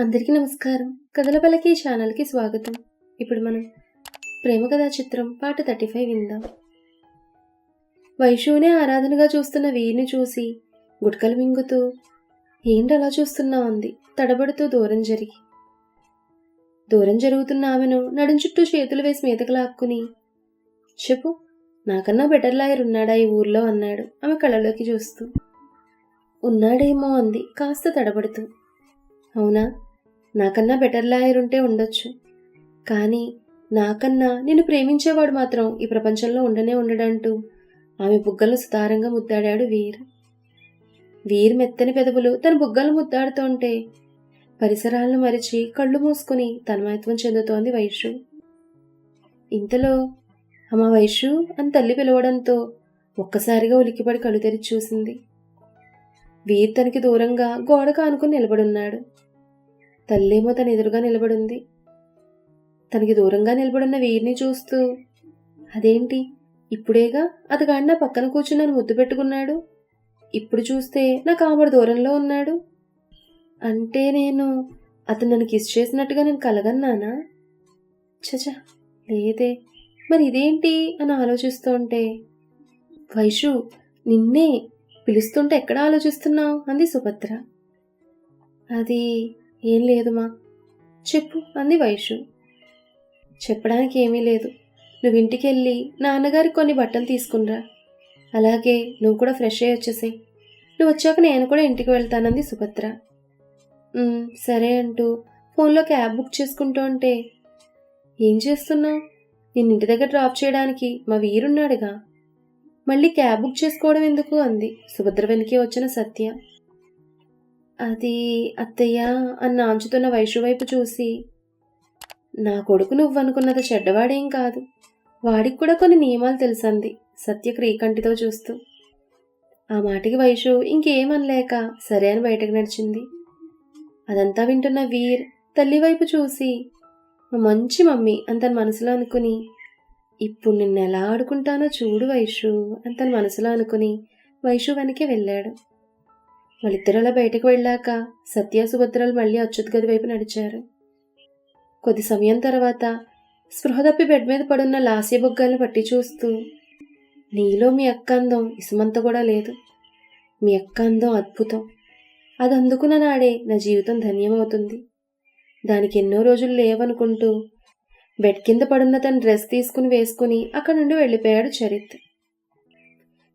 అందరికీ నమస్కారం. కథల పలకి ఛానల్కి స్వాగతం. ఇప్పుడు మనం ప్రేమ కథా చిత్రం పాట థర్టీ ఫైవ్ విందాం. వైషువునే ఆరాధనగా చూస్తున్న వీరిని చూసి గుట్కలు మింగుతూ ఏంటి అలా చూస్తున్నావు? అంది. తడబడుతూ దూరం జరిగి. దూరం జరుగుతున్న ఆమెను నడుం చుట్టూ చేతులు వేసి మీదకు లాక్కుని చెప్పు నాకన్నా బెటర్ లాయర్ ఉన్నాడా ఈ ఊర్లో? అన్నాడు ఆమె కళ్ళలోకి చూస్తూ. ఉన్నాడేమో అంది కాస్త తడబడుతూ. అవునా? నాకన్నా బెటర్ లాయర్ ఉంటే ఉండొచ్చు. కానీ నాకన్నా నిన్ను ప్రేమించేవాడు మాత్రం ఈ ప్రపంచంలో ఉండనే ఉండడంటూ ఆమె బుగ్గలను సుతారంగా ముద్దాడాడు వీర్. వీర్ మెత్తని పెదవులు తన బుగ్గలు ముద్దాడుతుంటే పరిసరాలను మరిచి కళ్ళు మూసుకుని తన్మయత్వం చెందుతోంది వైషు. ఇంతలో అమ్మ వైషు అని తల్లి పిలవడంతో ఒక్కసారిగా ఉలిక్కిపడి కళ్ళు తెరిచి చూసింది. వీర్ తనకి దూరంగా గోడకు ఆనుకుని నిలబడున్నాడు తల్లేమో తన ఎదురుగా నిలబడింది. తనకి దూరంగా నిలబడున్న వీరిని చూస్తూ అదేంటి? ఇప్పుడేగా? అతగాడి నా పక్కన కూర్చుని నన్ను ముద్దు పెట్టుకున్నాడు. ఇప్పుడు చూస్తే నా కాముడు దూరంలో ఉన్నాడు. అంటే నేను అతను నన్ను కిస్ చేసినట్టుగా నేను కలగన్నానా? చచా లేదే. మరి ఇదేంటి? అని ఆలోచిస్తుంటే వైషు నిన్నే పిలుస్తుంటే ఎక్కడ ఆలోచిస్తున్నావు? అంది సుభద్ర. అది ఏం లేదుమా చెప్పు అంది వైషు చెప్పడానికి ఏమీ లేదు. నువ్వు ఇంటికి వెళ్ళి నాన్నగారికి కొన్ని బట్టలు తీసుకునిరా. అలాగే నువ్వు కూడా ఫ్రెష్ అయ్యి వచ్చేసాయి నువ్వు వచ్చాక నేను కూడా ఇంటికి వెళ్తానంది సుభద్ర. సరే అంటూ ఫోన్లో క్యాబ్ బుక్ చేసుకుంటూ ఉంటే ఏం చేస్తున్నావు? నిన్ను ఇంటి దగ్గర డ్రాప్ చేయడానికి మా వీరున్నాడుగా. మళ్ళీ క్యాబ్ బుక్ చేసుకోవడం ఎందుకు? అంది. సుభద్ర వెనకే వచ్చిన సత్య. అది అత్తయ్య అన్న ఆంచుతున్న వైషు వైపు చూసి నా కొడుకు నువ్వనుకున్నది చెడ్డవాడేం కాదు. వాడికి కూడా కొన్ని నియమాలు తెలుసంది సత్య క్రీకంటితో చూస్తూ. ఆ మాటికి వైషు ఇంకేమనలేక సరే అని బయటకు నడిచింది. అదంతా వింటున్న వీర్ తల్లి వైపు చూసి మంచి మమ్మీ అని తన మనసులో అనుకుని ఇప్పుడు నిన్ను ఎలా ఆడుకుంటానో చూడు వైషు అని తన మనసులో అనుకుని వైషు వెనకే వెళ్ళాడు. వాళ్ళిద్దరూ అలా బయటకు వెళ్ళాక సత్య సుభద్రలు మళ్ళీ అచ్యుత్ గది వైపు నడిచారు. కొద్ది సమయం తర్వాత స్పృహ తప్పి బెడ్ మీద పడున్న లాస్య బొగ్గాలను పట్టి చూస్తూ నీలో మీ అక్క అందం ఇసుమంత కూడా లేదు. మీ అక్క అందం అద్భుతం. అది అందుకున్న నాడే నా జీవితం ధన్యమవుతుంది. దానికి ఎన్నో రోజులు లేవనుకుంటూ బెడ్ కింద పడున్న తన డ్రెస్ తీసుకుని వేసుకుని అక్కడి నుండి వెళ్ళిపోయాడు చరిత్.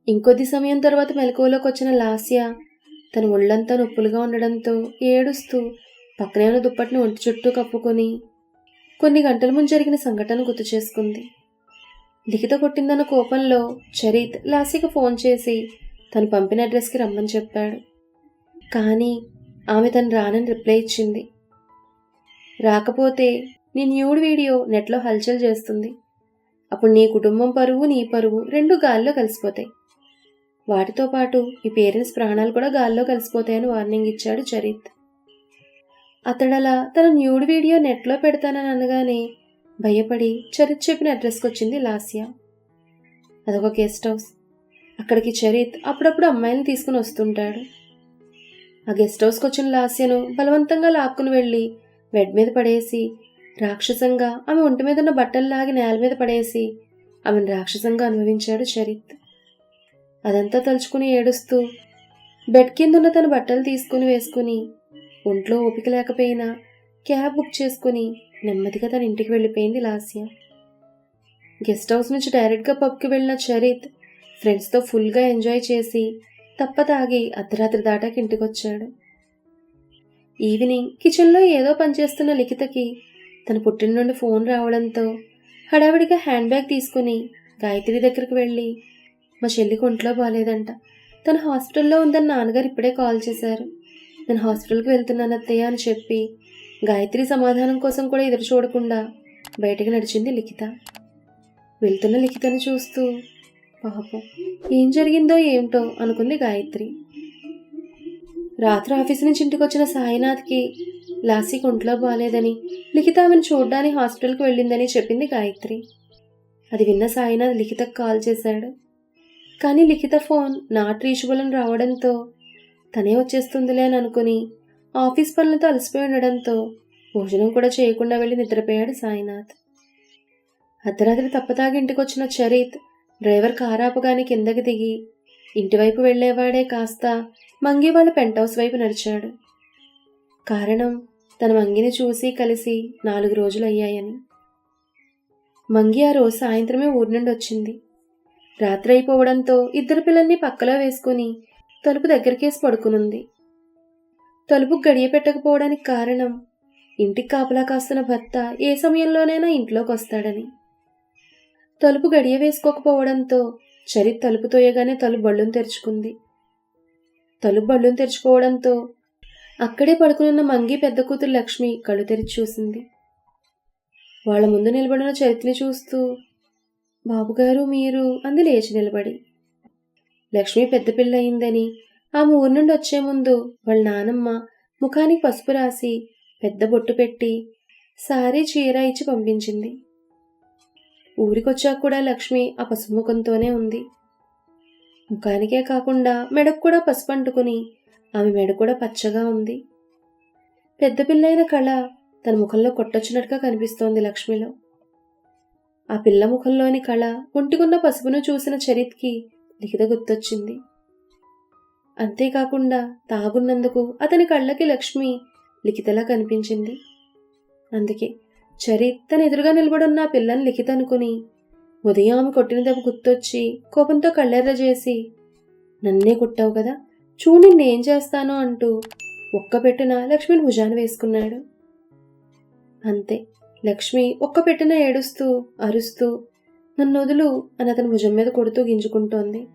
ఇంకొద్ది సమయం తర్వాత మెలకువలోకి వచ్చిన లాస్య తన ఒళ్ళంతా నొప్పులుగా ఉండడంతో ఏడుస్తూ పక్కనే ఉన్న దుప్పటిని ఒంటి చుట్టూ కప్పుకొని కొన్ని గంటల ముందు జరిగిన సంఘటన గుర్తు చేసుకుంది. లిఖిత కొట్టిందన్న కోపంలో చరిత్ లాసీకి ఫోన్ చేసి తను పంపిన అడ్రస్కి రమ్మని చెప్పాడు. కానీ ఆమె తను రానని రిప్లై ఇచ్చింది. రాకపోతే నీ న్యూడ్ వీడియో నెట్లో హల్చల్ చేస్తుంది. అప్పుడు నీ కుటుంబం పరువు నీ పరువు రెండు గాల్లో కలిసిపోతాయి. వాటితో పాటు ఈ పేరెంట్స్ ప్రాణాలు కూడా గాల్లో కలిసిపోతాయని వార్నింగ్ ఇచ్చాడు చరిత్. అతడలా తన న్యూడ్ వీడియో నెట్లో పెడతానని అనగానే భయపడి చరిత్ చెప్పిన అడ్రస్కి వచ్చింది లాస్య. అదొక గెస్ట్ హౌస్. అక్కడికి చరిత్ అప్పుడప్పుడు అమ్మాయిని తీసుకుని వస్తుంటాడు. ఆ గెస్ట్ హౌస్కి వచ్చిన లాస్యను బలవంతంగా లాక్కుని వెళ్ళి బెడ్ మీద పడేసి రాక్షసంగా ఆమె ఒంటి మీద ఉన్న బట్టలు లాగి నేల మీద పడేసి ఆమెను రాక్షసంగా అనుభవించాడు చరిత్. అదంతా తలుచుకుని ఏడుస్తూ బెడ్ కిందున్న తన బట్టలు తీసుకుని వేసుకుని ఒంట్లో ఓపిక లేకపోయినా క్యాబ్ బుక్ చేసుకుని నెమ్మదిగా తన ఇంటికి వెళ్ళిపోయింది లాస్య. గెస్ట్ హౌస్ నుంచి డైరెక్ట్గా పబ్కి వెళ్ళిన చరిత్ ఫ్రెండ్స్తో ఫుల్గా ఎంజాయ్ చేసి తప్ప తాగి అర్ధరాత్రి దాటాకి ఇంటికొచ్చాడు. ఈవినింగ్ కిచెన్లో ఏదో పనిచేస్తున్న లిఖితకి తన పుట్టిన నుండి ఫోన్ రావడంతో హడావిడిగా హ్యాండ్ బ్యాగ్ తీసుకుని గాయత్రి దగ్గరికి వెళ్ళి మా చెల్లికి ఒంట్లో బాగాలేదంట తను హాస్పిటల్లో ఉందని నాన్నగారు ఇప్పుడే కాల్ చేశారు. నేను హాస్పిటల్కి వెళ్తున్నాను అత్తయ్య అని చెప్పి గాయత్రి సమాధానం కోసం కూడా ఎదురు చూడకుండా బయటకు నడిచింది లిఖిత. వెళ్తున్న లిఖితను చూస్తూ పాపం ఏం జరిగిందో ఏమిటో అనుకుంది గాయత్రి. రాత్రి ఆఫీస్ నుంచి ఇంటికి వచ్చిన సాయినాథ్కి లాసీ ఒంట్లో బాగాలేదని లిఖిత ఆమెను చూడ్డానికి హాస్పిటల్కి వెళ్ళిందని చెప్పింది గాయత్రి. అది విన్న సాయినాథ్ లిఖితకు కాల్ చేశాడు. కానీ లిఖిత ఫోన్ నాట్ రీచబుల్ అని రావడంతో తనే వచ్చేస్తుందిలే అని అనుకుని ఆఫీస్ పనులతో అలసిపోయి ఉండడంతో భోజనం కూడా చేయకుండా వెళ్ళి నిద్రపోయాడు సాయినాథ్. అర్ధరాత్రి తప్పతాగి ఇంటికొచ్చిన చరిత్ డ్రైవర్ కారాపగానే కిందకి దిగి ఇంటివైపు వెళ్ళేవాడే కాస్త మంగి వాళ్ళ పెంట్ హౌస్ వైపు నడిచాడు. కారణం తన మంగిని చూసి కలిసి నాలుగు రోజులు అయ్యాయని మంగి ఆ రోజు సాయంత్రమే ఊరి నుండి వచ్చింది. రాత్రి అయిపోవడంతో ఇద్దరు పిల్లల్ని పక్కలో వేసుకుని తలుపు దగ్గరికేసి పడుకునుంది. తలుపు గడియ పెట్టకపోవడానికి కారణం ఇంటికి కాపలా కాస్తున్న భర్త ఏ సమయంలోనైనా ఇంట్లోకి వస్తాడని తలుపు గడియ వేసుకోకపోవడంతో చరిత్ తలుపు తోయగానే తలుపు బళ్ళును తెరుచుకుంది. తలుపు బళ్ళును తెరుచుకోవడంతో అక్కడే పడుకునున్న మంగి పెద్ద కూతురు లక్ష్మి కళ్ళు తెరిచి చూసింది. వాళ్ళ ముందు నిలబడిన చరిత్ని చూస్తూ బాబుగారు మీరు అంది లేచి నిలబడి. లక్ష్మి పెద్ద పిల్ల ఆమె ఊరి నుండి వచ్చే ముందు వాళ్ళ నానమ్మ ముఖానికి పసుపు రాసి పెద్ద బొట్టు పెట్టి సారీ చీర ఇచ్చి పంపించింది. ఊరికొచ్చాక కూడా లక్ష్మి ఆ పసుపు ముఖంతోనే ఉంది. ముఖానికే కాకుండా మెడకు కూడా పసుపు అంటుకుని ఆమె మెడ కూడా పచ్చగా ఉంది. పెద్ద పిల్లైన కళ తన ముఖంలో కొట్టొచ్చినట్టుగా కనిపిస్తోంది లక్ష్మిలో. ఆ పిల్ల ముఖంలోని కళ ఒంటికున్న పసుపును చూసిన చరిత్కి లిఖిత గుర్తొచ్చింది. అంతేకాకుండా తాగున్నందుకు అతని కళ్ళకి లక్ష్మి లిఖితలా కనిపించింది. అందుకే చరిత్ తన ఎదురుగా నిలబడున్న ఆ పిల్లని లిఖిత అనుకుని ఉదయం ఆమె కొట్టిన దెబ్బ గుర్తొచ్చి కోపంతో కళ్ళెర్ర చేసి నన్నే కొట్టావు కదా చూడు నిన్నేం చేస్తానో అంటూ ఒక్కపెట్టిన లక్ష్మిని భుజాన వేసుకున్నాడు. అంతే. లక్ష్మి ఒక్క పెట్టిన ఏడుస్తూ అరుస్తూ నన్ను వదులు అని అతని భుజం మీద కొడుతూ గింజుకుంటోంది.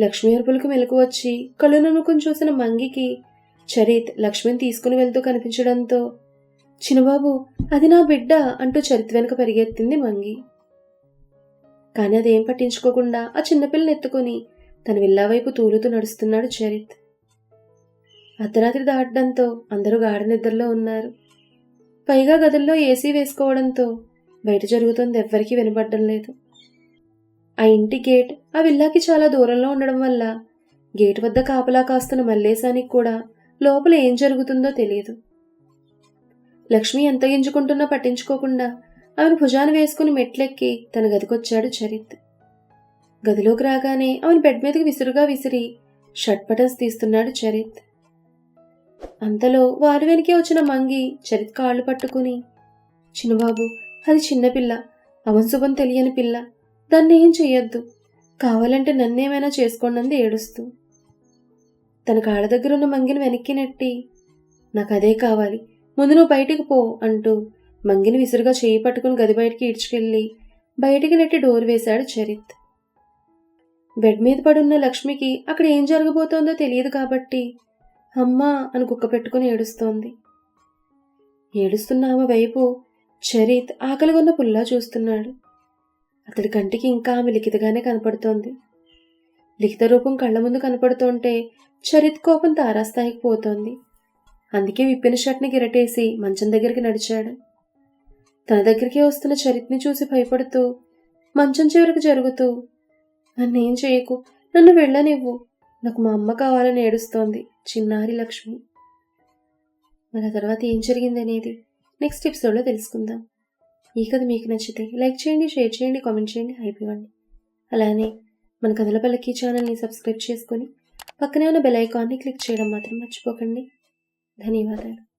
లక్ష్మి అరుపులకు మెలకు వచ్చి కళ్ళు చూసిన మంగికి చరిత్ లక్ష్మిని తీసుకుని వెళ్తూ కనిపించడంతో చిన్నబాబు అది నా బిడ్డ అంటూ చరిత్ వెనుక పరిగెత్తింది మంగి. కానీ అదేం పట్టించుకోకుండా ఆ చిన్నపిల్లని ఎత్తుకొని తన విల్లా వైపు తూలుతూ నడుస్తున్నాడు చరిత్. అర్ధరాత్రి దాటడంతో అందరూ గాఢ నిద్రలో ఉన్నారు. పైగా గదుల్లో ఏసీ వేసుకోవడంతో బయట జరుగుతుంది ఎవ్వరికీ వినపడడం లేదు. ఆ ఇంటి గేట్ ఆ విల్లాకి చాలా దూరంలో ఉండడం వల్ల గేట్ వద్ద కాపలా కాస్తున్న మల్లేశానికి కూడా లోపల ఏం జరుగుతుందో తెలియదు. లక్ష్మి ఎంత గింజుకుంటున్నా పట్టించుకోకుండా ఆమెను భుజాన వేసుకుని మెట్లెక్కి తన గదికొచ్చాడు చరిత్. గదిలోకి రాగానే ఆమెను బెడ్ మీదకి విసురుగా విసిరి షర్ట్ బటన్స్ తీస్తున్నాడు చరిత్. అంతలో వారి వెనకే వచ్చిన మంగి చరిత్ కాళ్ళు పట్టుకుని చిన్నబాబు అది చిన్నపిల్ల అవంశుభం తెలియని పిల్ల దాన్ని ఏం చెయ్యొద్దు. కావాలంటే నన్నేమైనా చేసుకోండి ఏడుస్తూ. తన కాళ్ళ దగ్గర ఉన్న మంగిని వెనక్కి నెట్టి నాకు అదే కావాలి ముందు నువ్వు బయటికి పో అంటూ మంగిని విసురుగా చేయి పట్టుకుని గది బయటికి ఈడ్చుకెళ్ళి బయటికి నెట్టి డోర్ వేశాడు చరిత్. బెడ్ మీద పడున్న లక్ష్మికి అక్కడ ఏం జరగబోతోందో తెలియదు కాబట్టి అమ్మా అని కుక్క పెట్టుకుని ఏడుస్తోంది. ఏడుస్తున్న ఆమె వైపు చరిత్ ఆకలిగొన్న పుల్లా చూస్తున్నాడు. అతడి కంటికి ఇంకా ఆమె లిఖితగానే కనపడుతోంది. లిఖిత రూపం కళ్ళ ముందు కనపడుతుంటే చరిత్ కోపం తారాస్థాయికి పోతోంది. అందుకే విప్పిన షర్ట్ని గిరటేసి మంచం దగ్గరికి నడిచాడు. తన దగ్గరికి వస్తున్న చరిత్ని చూసి భయపడుతూ మంచం చివరికి జరుగుతూ నన్నేం చేయకు నన్ను వెళ్ళనివ్వు నాకు మా అమ్మ కావాలని ఏడుస్తోంది చిన్నారి లక్ష్మి. మరి ఆ తర్వాత ఏం జరిగింది అనేది నెక్స్ట్ ఎపిసోడ్లో తెలుసుకుందాం. ఈ కథ మీకు నచ్చితే లైక్ చేయండి షేర్ చేయండి కామెంట్ చేయండి హైప్ ఇవ్వండి. అలానే మన కథల పల్లకి ఛానల్ని సబ్స్క్రైబ్ చేసుకొని పక్కనే ఉన్న బెల్ ఐకాన్ని క్లిక్ చేయడం మాత్రం మర్చిపోకండి. ధన్యవాదాలు.